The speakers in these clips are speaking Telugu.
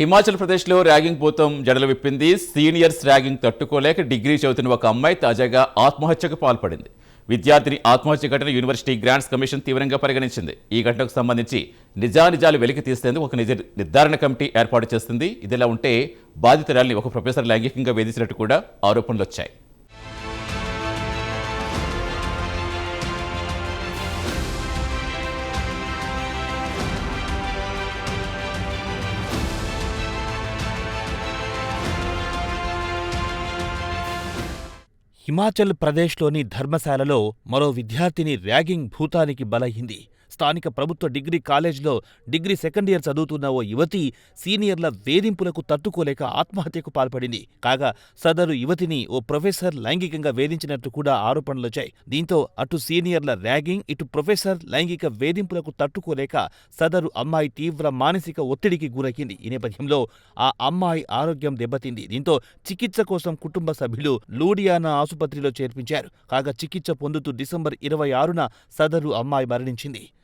హిమాచల్ ప్రదేశ్లో ర్యాగింగ్ భూతం జడలు విప్పింది. సీనియర్స్ ర్యాగింగ్ తట్టుకోలేక డిగ్రీ చదువుతున్న ఒక అమ్మాయి తాజాగా ఆత్మహత్యకు పాల్పడింది. విద్యార్థిని ఆత్మహత్య ఘటన యూనివర్సిటీ గ్రాంట్స్ కమిషన్ తీవ్రంగా పరిగణించింది. ఈ ఘటనకు సంబంధించి నిజానిజాలు వెలికి తీసేందుకు ఒక నిజ నిర్ధారణ కమిటీ ఏర్పాటు చేస్తుంది. ఇదిలా ఉంటే బాధితురాల్ని ఒక ప్రొఫెసర్ లైంగికంగా వేధించినట్టు కూడా ఆరోపణలు వచ్చాయి. హిమాచల్ ప్రదేశ్లోని ధర్మశాలలో మరో విద్యార్థిని ర్యాగింగ్ భూతానికి బలైంది. స్థానిక ప్రభుత్వ డిగ్రీ కాలేజ్లో డిగ్రీ సెకండ్ ఇయర్ చదువుతున్న ఓ యువతి సీనియర్ల వేధింపులకు తట్టుకోలేక ఆత్మహత్యకు పాల్పడింది. కాగా సదరు యువతిని ఓ ప్రొఫెసర్ లైంగికంగా వేధించినట్టు కూడా ఆరోపణలొచ్చాయి దీంతో అటు సీనియర్ల ర్యాగింగ్ ఇటు ప్రొఫెసర్ లైంగిక వేధింపులకు తట్టుకోలేక సదరు అమ్మాయి తీవ్ర మానసిక ఒత్తిడికి గురయ్యింది. ఈ నేపథ్యంలో ఆ అమ్మాయి ఆరోగ్యం దెబ్బతింది. దీంతో చికిత్స కోసం కుటుంబ సభ్యులు లూడియానా ఆసుపత్రిలో చేర్పించారు. కాగా చికిత్స పొందుతూ డిసెంబర్ ఇరవై ఆరున సదరు అమ్మాయి మరణించింది.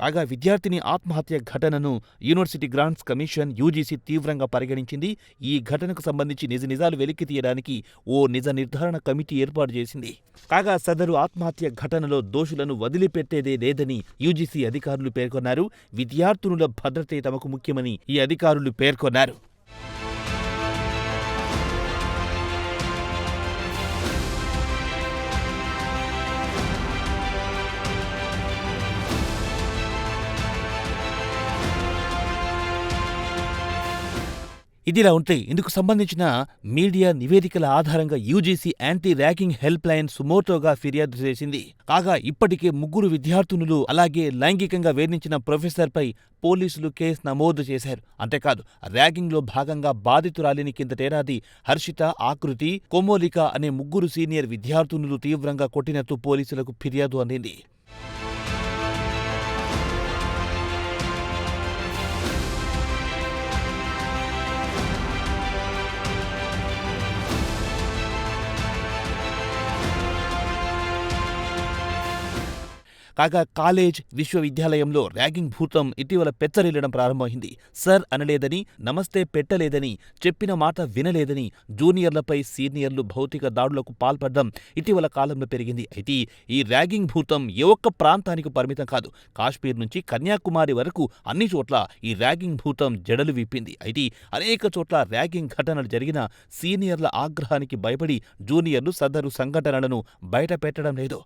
కాగా విద్యార్థిని ఆత్మహత్య ఘటనను యూనివర్సిటీ గ్రాంట్స్ కమిషన్ యూజీసీ తీవ్రంగా పరిగణించింది. ఈ ఘటనకు సంబంధించి నిజ నిజాలు వెలికి తీయడానికి ఓ నిజ నిర్ధారణ కమిటీ ఏర్పాటు చేసింది. కాగా సదరు ఆత్మహత్య ఘటనలో దోషులను వదిలిపెట్టేదే లేదని యూజీసీ అధికారులు పేర్కొన్నారు. విద్యార్థినుల భద్రతే తమకు ముఖ్యమని ఈ అధికారులు పేర్కొన్నారు. ఇదిలా ఉంటే ఇందుకు సంబంధించిన మీడియా నివేదికల ఆధారంగా UGC anti ragging helpline సుమోటోగా ఫిర్యాదు చేసింది. కాగా ఇప్పటికే ముగ్గురు విద్యార్థినులు అలాగే లైంగికంగా వేధించిన ప్రొఫెసర్పై పోలీసులు కేసు నమోదు చేశారు. అంతేకాదు ర్యాగింగ్లో భాగంగా బాధితురాలిని కిందటేడాది హర్షిత ఆకృతి కోమోలిక అనే ముగ్గురు సీనియర్ విద్యార్థినులు తీవ్రంగా కొట్టినట్టు పోలీసులకు ఫిర్యాదు అందింది. కాగా కాలేజ్ విశ్వవిద్యాలయంలో ర్యాగింగ్ భూతం ఇటీవల పెచ్చరిల్లడం ప్రారంభమైంది. సర్ అనలేదని నమస్తే పెట్టలేదని చెప్పిన మాట వినలేదని జూనియర్లపై సీనియర్లు భౌతిక దాడులకు పాల్పడడం ఇటీవల కాలంలో పెరిగింది. అయితే ఈ ర్యాగింగ్ భూతం ఏ ఒక్క ప్రాంతానికి పరిమితం కాదు. కాశ్మీర్ నుంచి కన్యాకుమారి వరకు అన్ని చోట్ల ఈ ర్యాగింగ్ భూతం జడలు విప్పింది అయితే అనేక చోట్ల ర్యాగింగ్ ఘటనలు జరిగిన సీనియర్ల ఆగ్రహానికి భయపడి జూనియర్లు సదరు సంఘటనలను బయట పెట్టడం లేదు.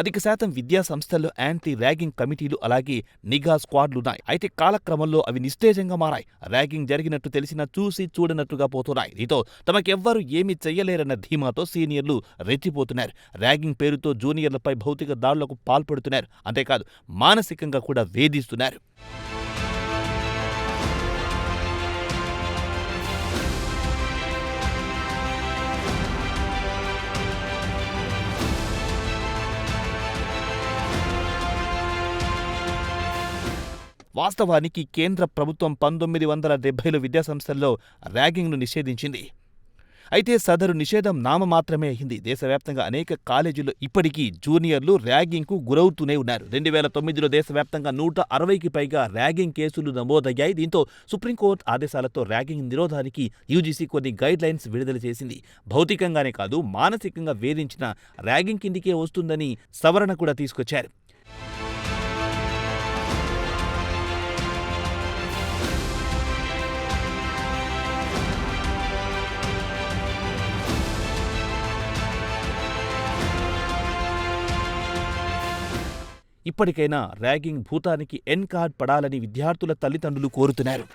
అధిక శాతం విద్యా సంస్థల్లో యాంటీ ర్యాగింగ్ కమిటీలు అలాగే నిఘా స్క్వాడ్లున్నాయి. అయితే కాలక్రమంలో అవి నిస్తేజంగా మారాయి. ర్యాగింగ్ జరిగినట్టు తెలిసినా చూసి చూడనట్టుగా పోతున్నాయి. దీంతో తమకెవ్వరూ ఏమీ చెయ్యలేరన్న ధీమాతో సీనియర్లు రెచ్చిపోతున్నారు. ర్యాగింగ్ పేరుతో జూనియర్లపై భౌతిక దాడులకు పాల్పడుతున్నారు. అంతేకాదు మానసికంగా కూడా వేధిస్తున్నారు. వాస్తవానికి కేంద్ర ప్రభుత్వం పంతొమ్మిది వందల డెబ్బైలో విద్యాసంస్థల్లో ర్యాగింగ్ను నిషేధించింది. అయితే సదరు నిషేధం నామమాత్రమే అయింది. దేశవ్యాప్తంగా అనేక కాలేజీల్లో ఇప్పటికీ జూనియర్లు ర్యాగింగ్కు గురవుతూనే ఉన్నారు. రెండు వేల తొమ్మిదిలో దేశవ్యాప్తంగా నూట అరవైకి పైగా ర్యాగింగ్ కేసులు నమోదయ్యాయి. దీంతో సుప్రీంకోర్టు ఆదేశాలతో ర్యాగింగ్ నిరోధానికి యూజీసీ కొన్ని గైడ్ లైన్స్ విడుదల చేసింది. భౌతికంగానే కాదు మానసికంగా వేధించిన ర్యాగింగ్ కిందికే వస్తుందని సవరణ కూడా తీసుకొచ్చారు. ఇప్పటికైనా ర్యాగింగ్ భూతానికి ఎన్ కార్డ్ పడాలని విద్యార్థుల తల్లిదండ్రులు కోరుతున్నారు.